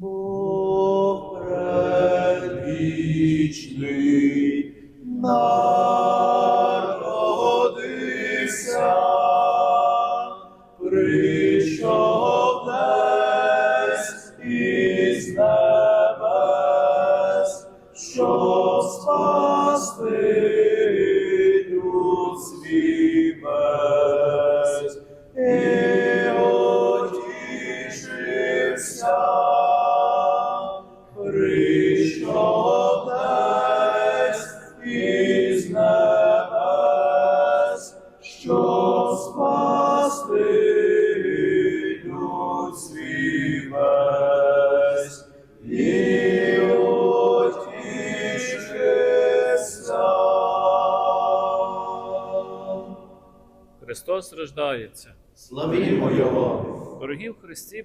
Бог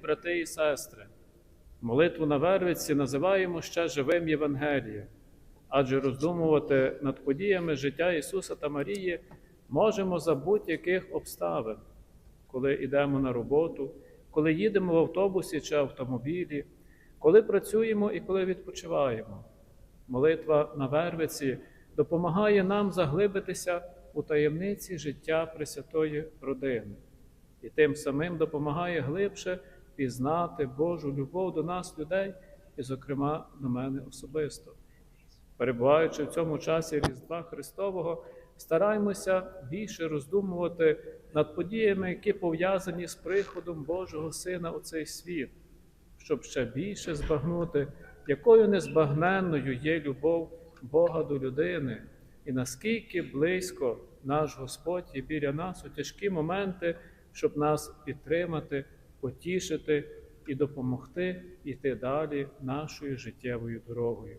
брати і сестри, молитву на Вервиці називаємо ще живим Євангелієм, адже роздумувати над подіями життя Ісуса та Марії можемо за будь-яких обставин, коли йдемо на роботу, коли їдемо в автобусі чи автомобілі, коли працюємо і коли відпочиваємо. Молитва на Вервиці допомагає нам заглибитися у таємниці життя Пресвятої родини і тим самим допомагає глибше пізнати Божу любов до нас, людей, і, зокрема, до мене особисто. Перебуваючи в цьому часі Різдва Христового, стараємося більше роздумувати над подіями, які пов'язані з приходом Божого Сина у цей світ, щоб ще більше збагнути, якою незбагненною є любов Бога до людини, і наскільки близько наш Господь є біля нас у тяжкі моменти, щоб нас підтримати, потішити і допомогти йти далі нашою життєвою дорогою.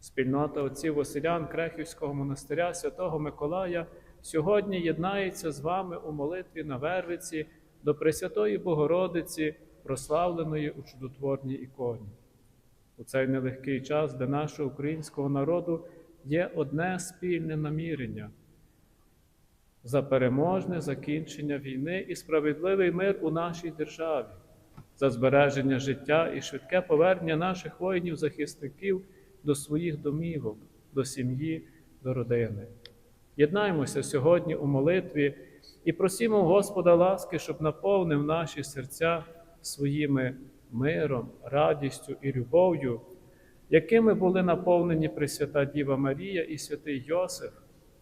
Спільнота отців Василян Крехівського монастиря Святого Миколая сьогодні єднається з вами у молитві на Вервиці до Пресвятої Богородиці, прославленої у чудотворній іконі. У цей нелегкий час для нашого українського народу є одне спільне намірення за переможне закінчення війни і справедливий мир у нашій державі, за збереження життя і швидке повернення наших воїнів-захисників до своїх домівок, до сім'ї, до родини. Єднаймося сьогодні у молитві і просімо Господа ласки, щоб наповнив наші серця своїми миром, радістю і любов'ю, якими були наповнені Пресвята Діва Марія і святий Йосиф,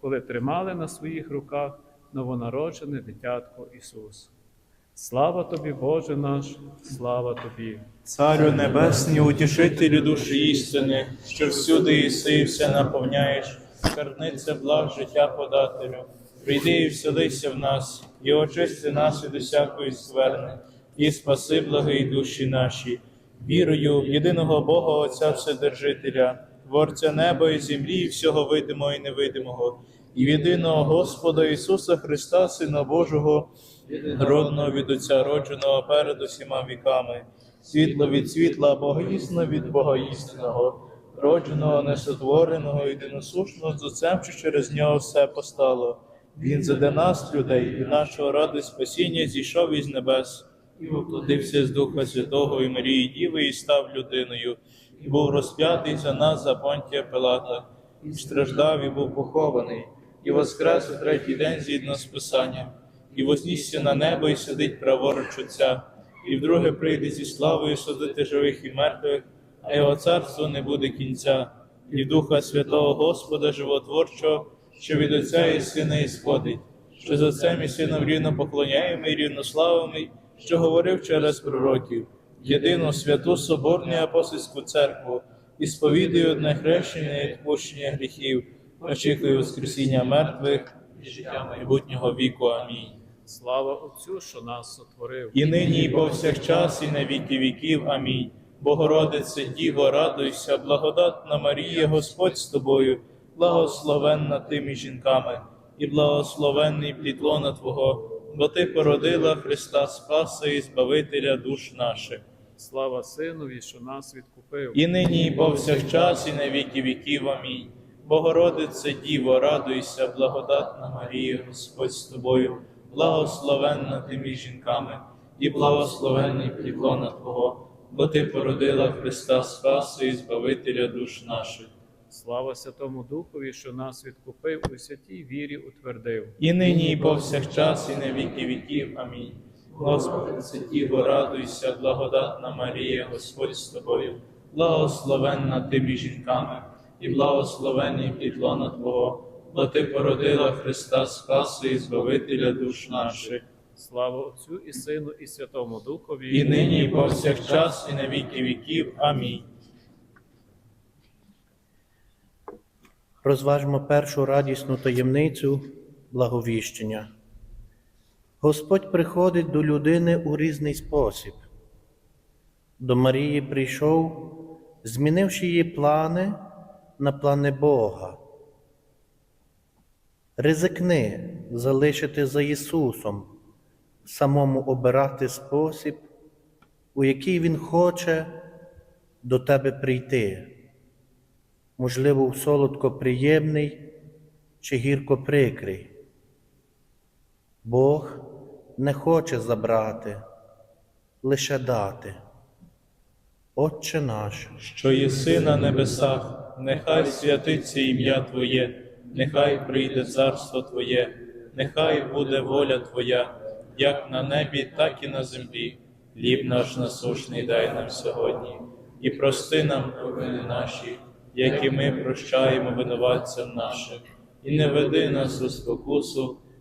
коли тримали на своїх руках новонароджене дитятко Ісус. Слава тобі, Боже наш, слава тобі! Царю Небесний, утішителю душі істини, що всюди іси і все наповняєш, скарбниця благ життя подателю. Прийди і вселися в нас, і очисти нас від усякої скверни, і спаси благий душі наші. Вірою в єдиного Бога Отця Вседержителя, Творця неба і землі, і всього видимого і невидимого, і єдиного Господа Ісуса Христа, Сина Божого, родного від Отця, родженого перед усіма віками, світло від світла, богоїсне від богоїсного, родженого, несотвореного, єдиносушного з Отцем, що через нього все постало. Він заде нас, людей, і нашого ради спасіння зійшов із небес, і воплотився з Духа Святого і Марії Діви, і став людиною, і був розп'ятий за нас за понтія Пилата, і страждав, і був похований, і воскрес у третій день згідно з Писанням, і вознісся на небо, і сидить праворуч Отця, і вдруге прийде зі славою судити живих і мертвих, а його царство не буде кінця, і Духа Святого Господа Животворчого, що від Отця і Сина ісходить, що за Отцем і Сином рівно поклоняємо і рівнославимо, що говорив через пророків, єдину святу Соборну апостольську церкву, і сповідую одне хрещення і відпущення гріхів, очікую Воскресіння мертвих і життя майбутнього віку. Амінь. Слава Отцю, що нас сотворив. І нині, і повсякчас, і на віки віків. Амінь. Богородице, Діво, радуйся, благодатна Марія, Господь з тобою, благословенна ти між жінками, і благословенний плід лона Твого, бо Ти породила Христа Спаса і Збавителя душ наших. Слава Синові, що нас відкупив. І нині, і повсякчас, і на віки віків. Амінь. Богородице, Діво, радуйся, благодатна Марія, Господь з тобою, благословенна ти між жінками, і благословенний плід лона Твого, бо Ти породила Христа Спаси і Збавителя душ наших. Слава Святому Духові, що нас відкупив у святій вірі утвердив. І нині, і повсякчас, і на віки віків. Амінь. Господи, Діво, радуйся, благодатна Марія, Господь з тобою, благословенна ти між жінками, і благословенний підлона Твого, бо Ти породила Христа Спаси і Збавителя душ наших. Слава Отцю і Сину, і Святому Духові. І нині, і повсякчас, і на віки віків. Амінь. Розважмо першу радісну таємницю благовіщення. Господь приходить до людини у різний спосіб. До Марії прийшов, змінивши її плани на плани Бога. Ризикни залишити за Ісусом, самому обирати спосіб, у який Він хоче до тебе прийти можливо, в солодко приємний чи гірко прикрий. Бог не хоче забрати, лише дати. Отче наш, що єси на небесах, нехай святиться ім'я Твоє, нехай прийде царство Твоє, нехай буде воля Твоя, як на небі, так і на землі. Хліб наш насушний дай нам сьогодні, і прости нам провини наші, як і ми прощаємо винуватцям нашим, і не веди нас у спокусу,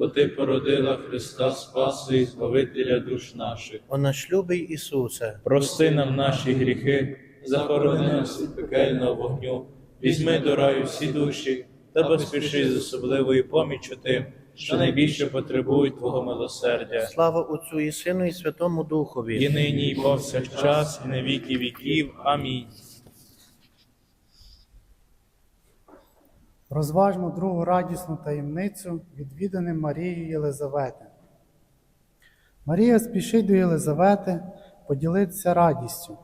бо ти породила Христа Спаса і Збавителя душ наших. О наш любий Ісусе, Прости нам наші гріхи, захорони нас від пекельного вогню, візьми до раю всі душі та поспіши з особливою поміччю тим, що найбільше потребують Твого милосердя. слава Отцю і Сину, і Святому Духові. І нині, і повсякчас, і на віки віків. Амінь. Розважмо другу радісну таємницю відвідини Марії Єлизавети. Марія спішить до Єлизавети поділитися радістю,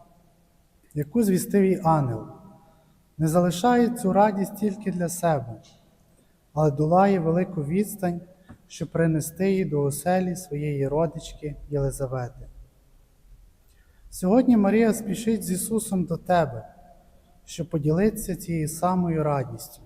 яку звістив їй ангел. Не залишає цю радість тільки для себе, але долає велику відстань, щоб принести її до оселі своєї родички Єлизавети. Сьогодні Марія спішить з Ісусом до тебе, щоб поділитися цією самою радістю.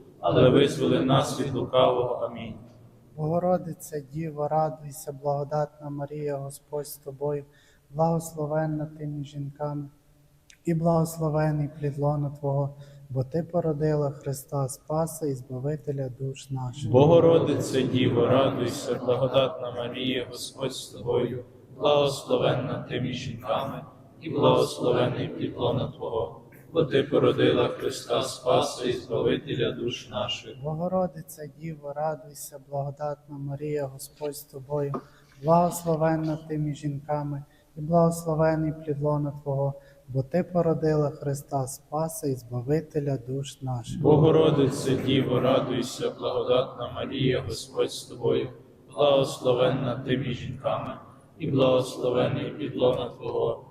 але визволи нас від лукавого. Амінь. Богородиця, Діво, радуйся, благодатна Марія, Господь з тобою, благословенна ти між жінками, і благословений плід лона Твого, бо Ти породила Христа Спаса і Збавителя душ наших. Богородице Діво, радуйся, благодатна Марія, Господь з тобою, благословенна ти між жінками, і благословений плід лона Твого, бо ти породила Христа Спаса і Збавителя душ наших. Богородиця, Діво, радуйся, благодатна Марія, Господь з тобою, благословенна ти між жінками, і благословений плід лона Твого, бо Ти породила Христа Спаса і Збавителя душ наших. Богородице Діво, радуйся, благодатна Марія, Господь з тобою, благословенна ти між жінками, і благословений плід лона Твого,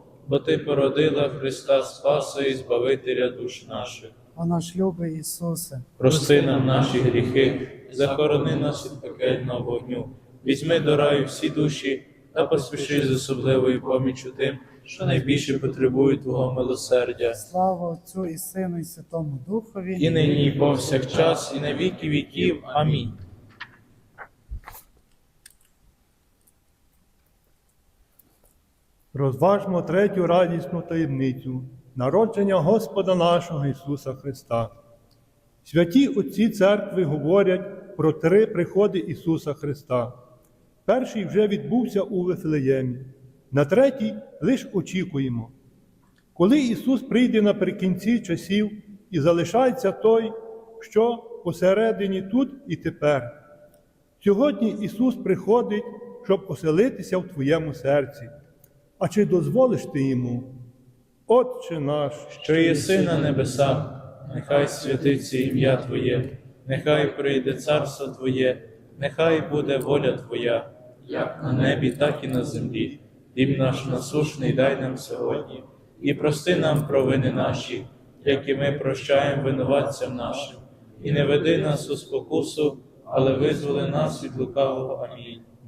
бо ти породила Христа Спаса і Збавителя душ наших. О наш любий Ісусе, Прости нам наші гріхи, захорони нас від пекельного вогню, візьми до раю всі душі та поспіши з особливою поміччю тим, що найбільше потребують Твого милосердя. слава Отцю і Сину, і Святому Духові. І нині, і повсякчас, і на віки віків. Амінь. Розважмо третю радісну таємницю народження Господа нашого Ісуса Христа. Святі отці церкви говорять про три приходи Ісуса Христа. Перший вже відбувся у Вифлеємі, на третій лише очікуємо. Коли Ісус прийде наприкінці часів і залишається той, що посередині тут і тепер. Сьогодні Ісус приходить, щоб оселитися в твоєму серці. А чи дозволиш ти йому? Отче наш, що єси на небесах, нехай святиться ім'я Твоє, нехай прийде царство Твоє, нехай буде воля Твоя, як на небі, так і на землі. Хліб наш насушний дай нам сьогодні, і прости нам провини наші, як ми прощаємо винуватцям нашим, і не веди нас у спокусу, але визволи нас від лукавого. Амінь.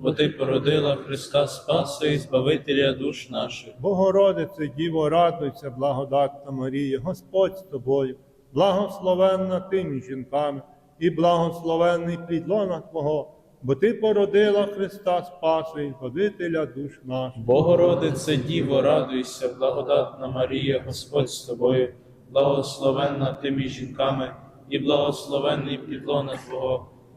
бо ти породила Христа Спаса і Збавителя душ наших. Богородице Діво, радуйся, благодатна Марія, Господь з тобою, благословенна ти між жінками, і благословенний плідлона Твого, бо Ти породила Христа Спаса і Збавителя душ наших. Богородице Діво, радуйся, благодатна Марія, Господь з тобою, благословенна ти між жінками, і благословенний підлона Твого,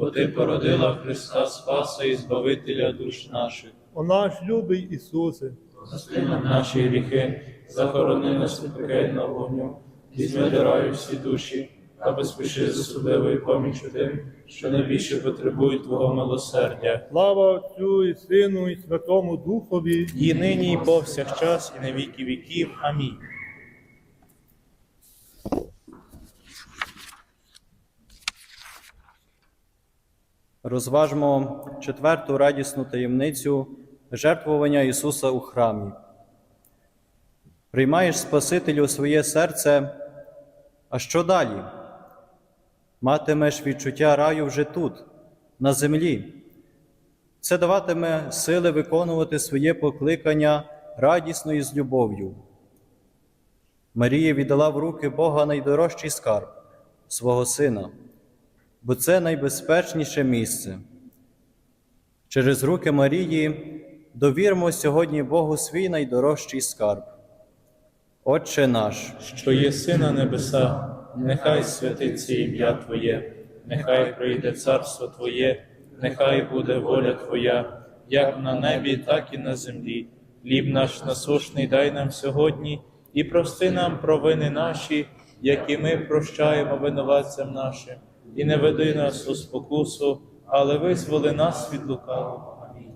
бо Ти породила Христа Спаса і Збавителя душ наших. О наш любий Ісусе, Прости нам наші гріхи, захорони нас від пекельного вогню, візьми до раю всі душі, та безпиши з особливою помічю тим, що найбільше потребують Твого милосердя. слава Отцю і Сину, і Святому Духові, І нині, і повсякчас, і на віки віків. Амінь. Розважмо четверту радісну таємницю жертвування Ісуса у храмі. Приймаєш Спасителю своє серце, а що далі? Матимеш відчуття раю вже тут, на землі. Це даватиме сили виконувати своє покликання радісно і з любов'ю. Марія віддала в руки Бога найдорожчий скарб свого Сина бо це найбезпечніше місце. Через руки Марії довірмо сьогодні Богу свій найдорожчий скарб. Отче наш, що єси на небесах, нехай святиться ім'я Твоє, нехай прийде царство Твоє, нехай буде воля Твоя, як на небі, так і на землі. Хліб наш насушний дай нам сьогодні, і прости нам провини наші, які ми прощаємо винуватцям нашим, і не веди нас у спокусу, але визволи нас від лукавого. Амінь.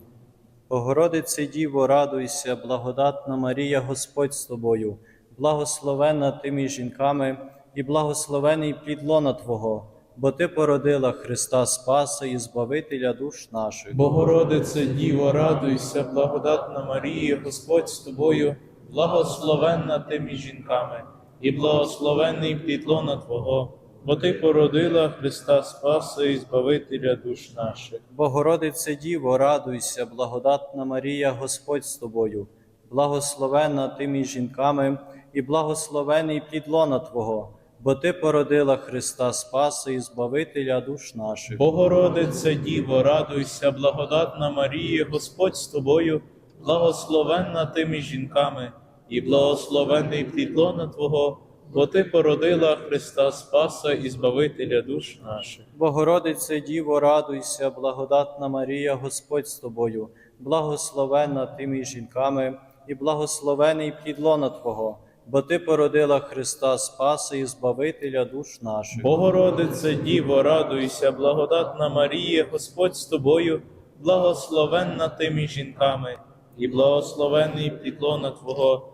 Богородице Діво, радуйся, благодатна Марія, Господь з тобою, благословенна ти між жінками, і благословений плід лона Твого, бо Ти породила Христа Спаса і Збавителя душ наших. Богородице Діво, радуйся, благодатна Марія, Господь з тобою, благословенна ти між жінками, і благословенний плід лона Твого, бо ти породила Христа Спаса і Збавителя душ наших. Богородице Діво, радуйся, благодатна Марія, Господь з тобою, благословенна ти між жінками, і благословений плід лона Твого, бо Ти породила Христа Спаса і Збавителя душ наших. Богородице Діво, радуйся, благодатна Марія, Господь з тобою, благословенна ти між жінками, і благословений плід лона Твого, бо ти породила Христа Спаса і Збавителя душ наших. Богородице Діво, радуйся, благодатна Марія, Господь з тобою, благословенна ти між жінками, і благословений плід лона Твого, бо Ти породила Христа Спаса і Збавителя душ наших. Богородице Діво, радуйся, благодатна Марія, Господь з тобою, благословенна ти між жінками, і благословений плід лона Твого,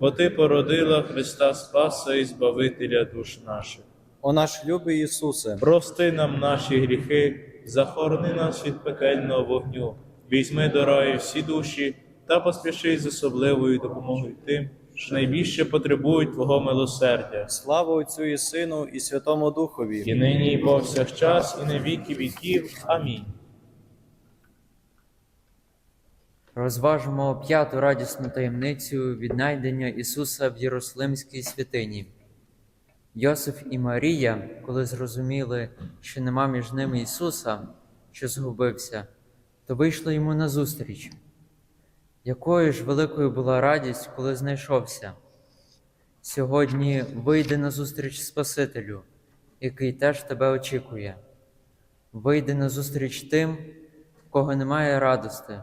бо Ти породила Христа Спаса і Збавителя душ наших. О наш любий Ісусе, Прости нам наші гріхи, захорони нас від пекельного вогню, візьми до раю всі душі та поспіши з особливою допомогою тим, що найбільше потребують Твого милосердя. слава Отцю і Сину і Святому Духові. І нині, і повсякчас, і на віки віків. Амінь. Розважимо п'яту радісну таємницю віднайдення Ісуса в Єрусалимській святині. Йосиф і Марія, коли зрозуміли, що нема між ними Ісуса, що згубився, то вийшли йому назустріч. Якою ж великою була радість, коли знайшовся. Сьогодні вийди назустріч Спасителю, який теж тебе очікує. Вийди назустріч тим, в кого немає радости,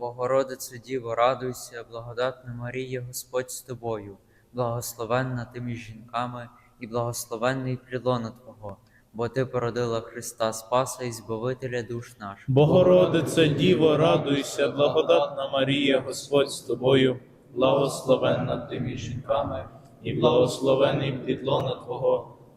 Богородице Діво, радуйся, благодатна Марія, Господь з тобою, благословенна ти між жінками і благословенний плідлона Твого, бо Ти породила Христа Спаса і Збавителя душ наших. Богородице Діво, радуйся, благодатна Марія, Господь з тобою, благословенна ти між жінками, і благословений плітлона Твого,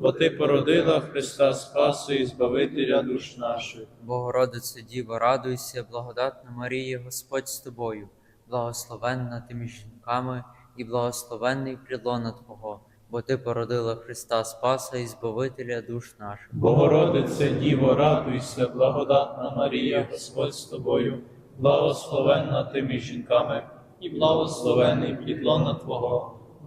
бо ти породила Христа Спасу і Збавителя душ наших. Богородице Діво, радуйся, благодатна Марія, Господь з тобою, благословенна ти між жінками і благословенний плідлона Твого, бо Ти породила Христа Спаса і Збавителя душ наших. Богородице Діво, радуйся, благодатна Марія, Господь з тобою, благословенна ти між жінками, і благословений плід лона Твого,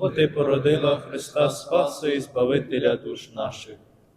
бо ти породила Христа Спаса і Збавителя душ наших.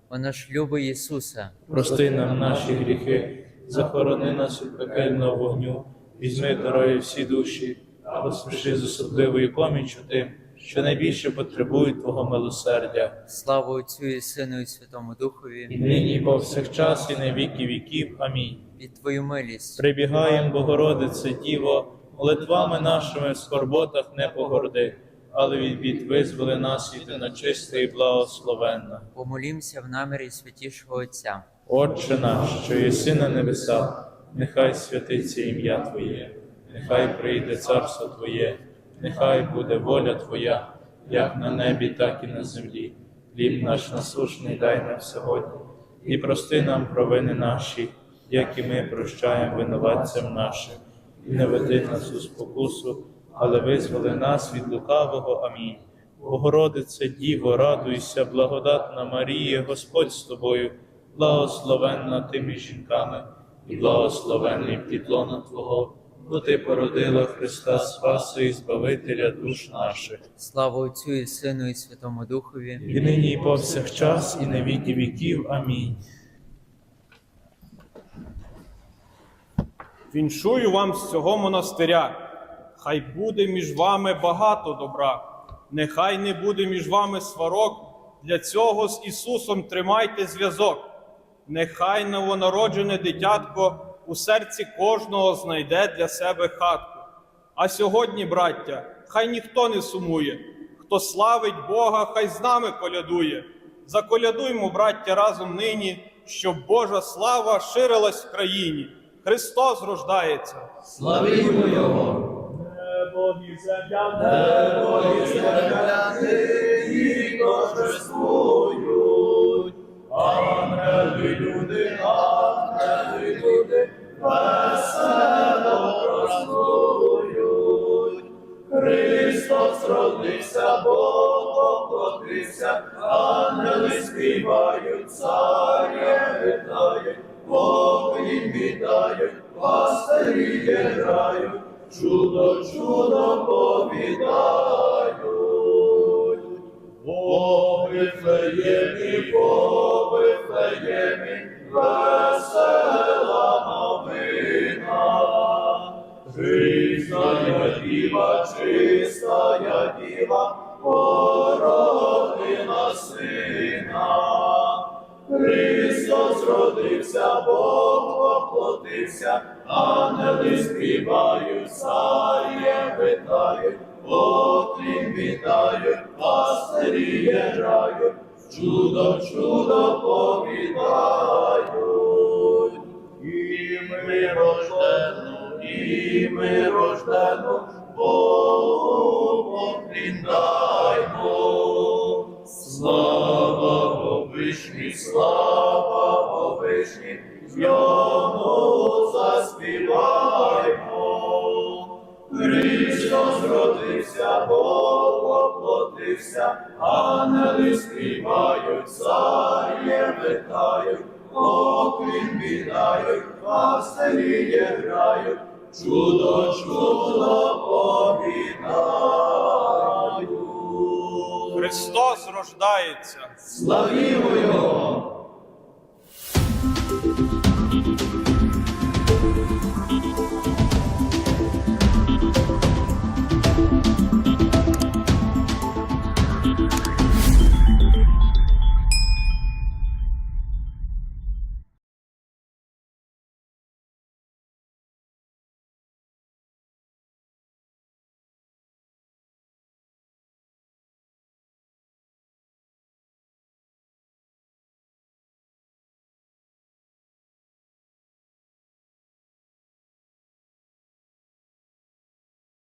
О наш любий Ісусе, Прости нам наші гріхи, захорони нас від пекельного вогню, візьми дороги всі душі, а поспіши з особливою поміччю тим, що найбільше потребують Твого милосердя. слава Отцю і Сину і Святому Духові, І нині, і повсякчас, і на віки віків. Амінь. під Твою милість. Прибігаєм, Богородице Діво, молитвами нашими в скорботах не погорди, але від бід визволи нас і від нечисте і благословенна. Помолімся в намірі святішого Отця. Отче наш, що єси на небесах, нехай святиться ім'я Твоє, нехай прийде царство Твоє, нехай буде воля Твоя, як на небі, так і на землі. Хліб наш насушний дай нам сьогодні, і прости нам провини наші, як і ми прощаємо винуватцям нашим, і не веди нас у спокусу, але визволи нас від лукавого. Амінь. Богородице Діво, радуйся, благодатна Марія, Господь з тобою, благословенна ти між жінками, і благословенний плід лона Твого, бо ти породила Христа Спаса і Збавителя душ наших. Слава Отцю і Сину і Святому Духові. І нині, і повсякчас, і на віки віків. Амінь. Віншую вам з цього монастиря. Хай буде між вами багато добра, нехай не буде між вами сварок. Для цього з Ісусом тримайте зв'язок. Нехай новонароджене дитятко у серці кожного знайде для себе хатку. А сьогодні, браття, хай ніхто не сумує. Хто славить Бога, хай з нами колядує. Заколядуймо, браття, разом нині, щоб Божа слава ширилась в країні. Христос рождається. Славімо Його. Христос родився, Бог оплотився, ангели співають, царя вітають, Боги вітають, пастирі грають, чудо, чудо повідають. О, Вифлеємі, о, Вифлеємі, весела новина. Чистая діва, чистая діва, породила сина. Христос родився, Бог оплотився, ангели співають, царє вітають, Поклін вітають, пастирі грають, чудо, чудо повідають. І ми рождену, і ми рождену, Богу поклін даймо. Слава Вишні, слава Вишні, йому родився, Бог оплотився, ангели співають, царє витають, поклін віддають, пастирі грають, чудо, чудо повідають. Христос рождається. Славімо Його!